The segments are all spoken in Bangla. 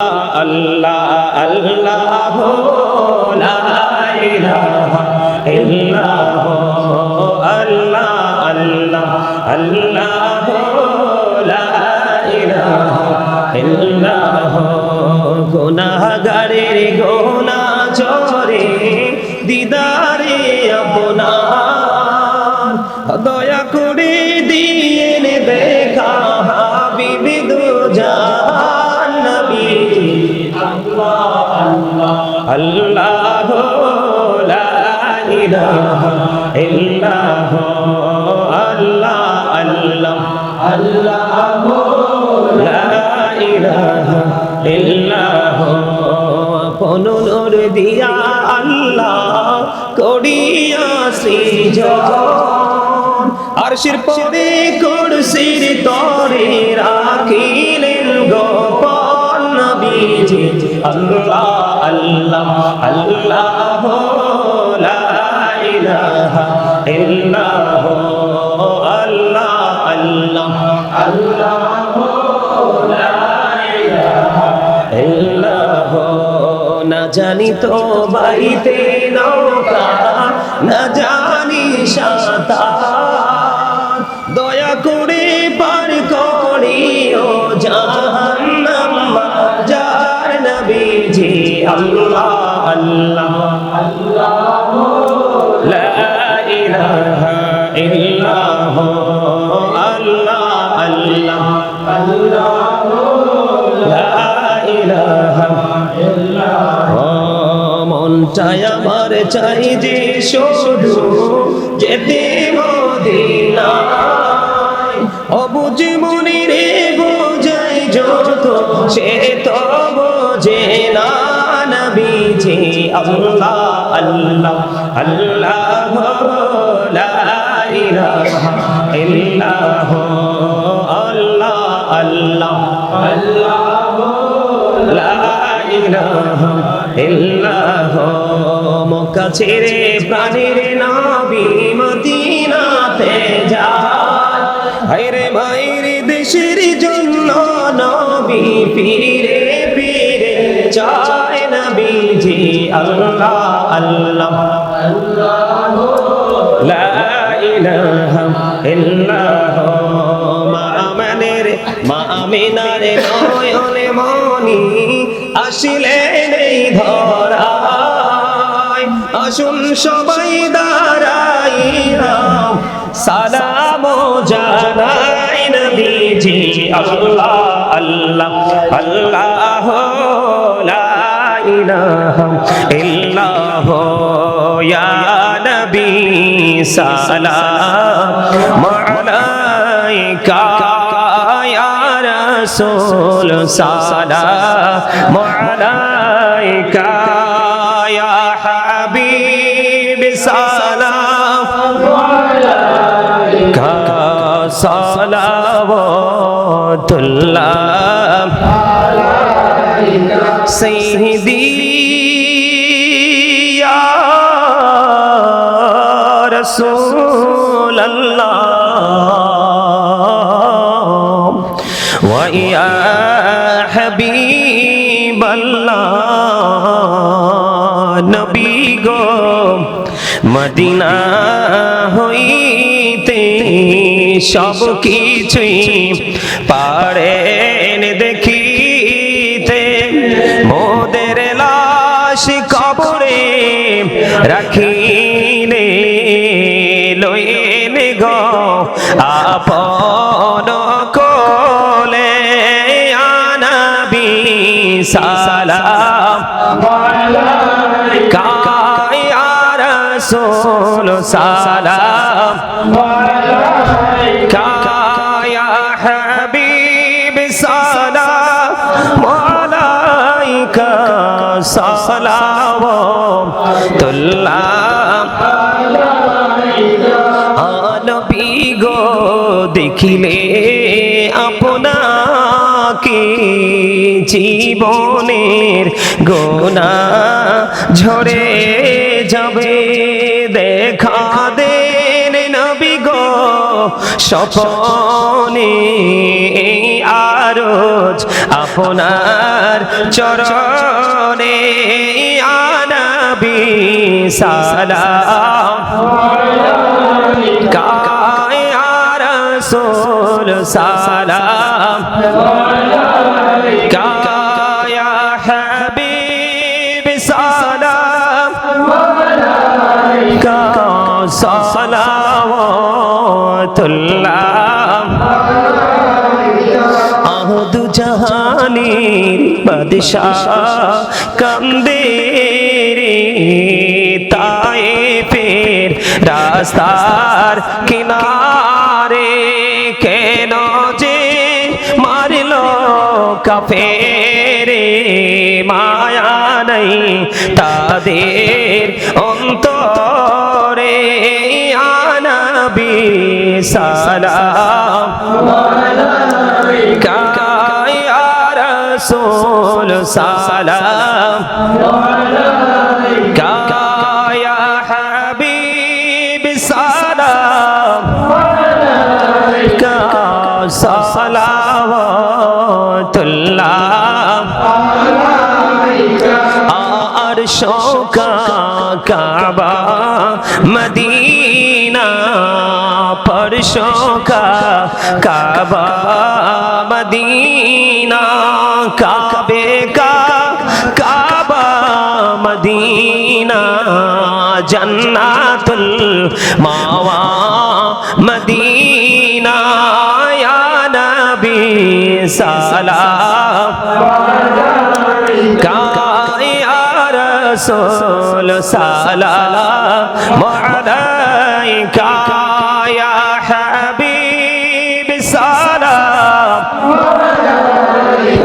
আল্লাহ আল্লাহ আল্লাহ আল্লাহ আল্লাহ লা গুনাহগারের গোনা চরে দিদারে আপনার। দয়া করে আল্লাহ ইল্লাহ আল্লাহ আল্লাহ আল্লাহ কোন নূর দিয়া আল্লাহ করিয়া সৃজন। আরশির পরে কুরসির তরে রাখিলেন গোপন নবীজি। আল্লাহ আল্লাহ আল্লাহ লা ইলাহা ইল্লাহ, আল্লাহ আল্লাহ আল্লাহ লা ইলাহা ইল্লাহ। না জানি তো বাইতে নৌকা, না জানি সাঁতার। আল্লাহ আল্লাহ লা ইলাহা ইল্লাহ আল্লাহ আল্লাহ আল্লাহ লা ইলাহা ইল্লাহ মনটাই আমার চাই যে শুধু যেতে মদিনায় অবুঝ মনে রে বোঝাই যত সে তো বোঝে না নবীজি আল্লাহ আল্লাহ আল্লাহ ইল্লাহ আল্লাহ আল্লাহ আল্লাহ মক্কা ছেড়ে প্রাণের নবী মদিনাতে যায়। হায়রে মায়ের দেশের জন্য নবী ফিরে ফিরে চায় নবীজি আল্লাহ আল্লাহ। লা ইল্লাহ মা আমানের নয়নে মনি আসিলেন এই ধরায়। আসুন সবাই দাঁড়াইয়া সালাম জানাই নবীজি আল্লাহ আল্লাহ। আল্লাহ ইলাহা ইল্লাহ, ইয়া নবী সালাম। আলাইকা ইয়া রাসূল সালাম। আলাইকা ইয়া হাবিব সালাম। আলাইকা সালাওয়াতুল্লাহ। سيدي يا رسول الله ويا حبيب الله নবী গো মদিনা হইতে সব কিছুই পারেন দেখিতে রাখিলে লইন গো আপন কোলে আনবি সালাম। কায়া রসুল সালাম। কায়া হাবিব সালাম। আলাইকা গো, দেখিলে আপনাকে জীবনের গোনা ঝরে যাবে। দেখা দেন নবী গো, স্বপনে আরজ আপনার চরণে আনবি সালাম। কায়া রসুল সালাম। কায়া হাবিব সালাম। কা সালাওয়াতুল্লাহ আহদু জাহানের বাদশাহ। কান্দে তায়ে ফের রাস্তার কিনারে কেন যে মারল কাফেরে মায়া নাই তাদের অন্তরে? আনবি সালাম কায়া রসুল সালাম। আর শোকা কাবা মদিনা पर शोका काबा मदीना काबे का काबा मदीना जन्नतुल मावा मदीना या नबी सलाम কায়া রসুল সালাম আলাইকা ইয়া হাবিব সালাম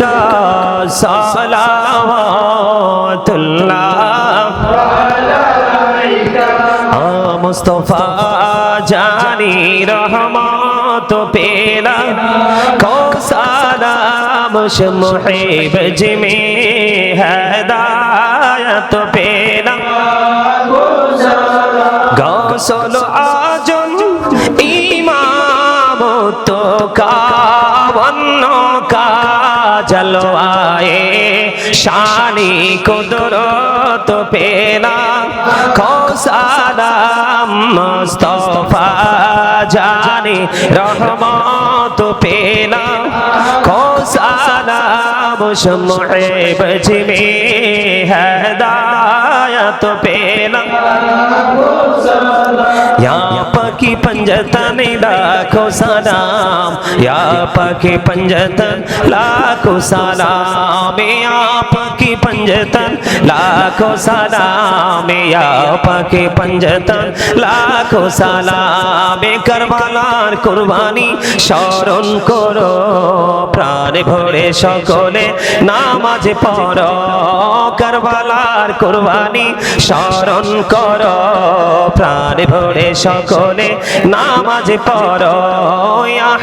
কা সালাওয়াতুল্লাহ মুস্তফা জানি রহমত পেলা কো সালাম মুহিব জিমে হেদায়ত পেলা গৌসল আজম ইমাম তো কাবন্ন কা জলওয়ায়ে শানি কুদরত পেলা খোসালাম মুস্তফা জানি রহমত পেলা খোসালাম মুহিব জিমে হদায়ত পেলা পাখি পঞ্জতন লাখো সালাম ইয়া পাখি পঞ্জতন লাখো সালাম ইয়া পাখি পঞ্জতন লাখো সালাম ইয়া পাখি পঞ্জতন লাখো সালাম করবালার কুরবানি স্মরণ করো প্রাণ ভরে সকলে নামাজ পড়ো করবালার কুরবানি স্মরণ করো প্রাণ ভরে সকলে নামাজ পড়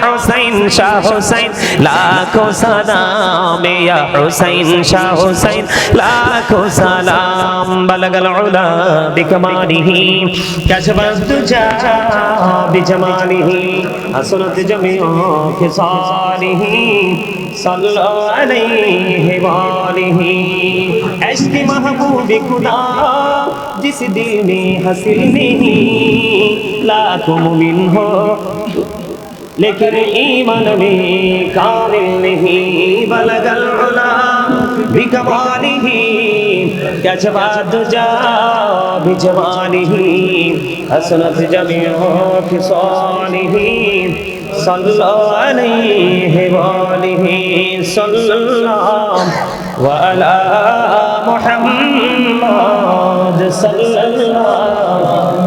হোসেন শাহ হোসেন লাখো সালাম, ইয়া হোসেন শাহ হোসেন লাখো সালাম। বালাগাল উলা বিকমালিহি কাশবাস দুজা বিজমালিহি হাসনাত জমিউ খিসালিহি সাল্লাল্লাহু আলাইহি ওয়া আলিহি এশকি মাহবুব খুদা জিস দিল মে হাসিল নেহি أطلعكم منه لیکن ایمان میں کامل نہیں بلغ العلا بکماله کشفات جا بجماله حسنت جميع خصاله صلى عليه وآله صلى الله وعلى محمد صلى الله